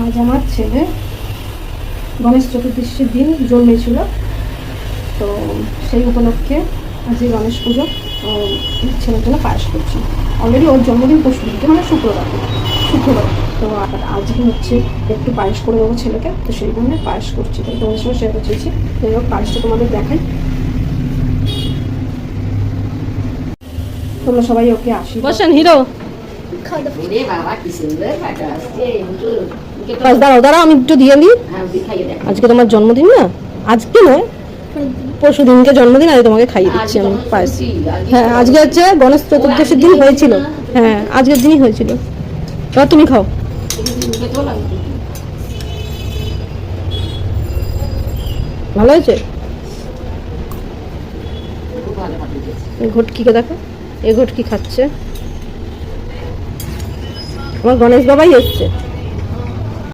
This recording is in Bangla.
আজ আমার ছেলে গণেশ চতুর্দশীর দিন জন্মেছিল। তো সেই উপলক্ষে আজকে গণেশ পুজো ছেলের জন্য পায়েস করছি। অলরেডি ওর জন্মদিন পরশু দিনকে মানে শুক্রবার শুক্রবার। তো আজকে হচ্ছে একটু পায়েস করে দেবো ছেলেকে, তো সেই জন্য পায়েস করছি। তো তোমাদের সঙ্গে শেয়ার করছি তো এবার পায়েসটা তোমাদের দেখাই। তোমরা সবাই ওকে আসি বসেন, হিরো। বাস দাঁড়াও দাঁড়াও আমি একটু দিয়ে দিই। হ্যাঁ আজকে তোমার জন্মদিন না? আজকে নয় পরশু দিনকে জন্মদিন আজ তোমাকে খাইয়ে দিচ্ছি আমি পায়েস। হ্যাঁ আজকে হচ্ছে গণেশ চতুর্দশীর দিন হয়েছিল। হ্যাঁ আজকের দিনই হয়েছিল। এবার তুমি খাও। ভালো হয়েছে। ঘটকিকে দেখো এ ঘটকি খাচ্ছে। আমার গণেশ বাবাই এসছে।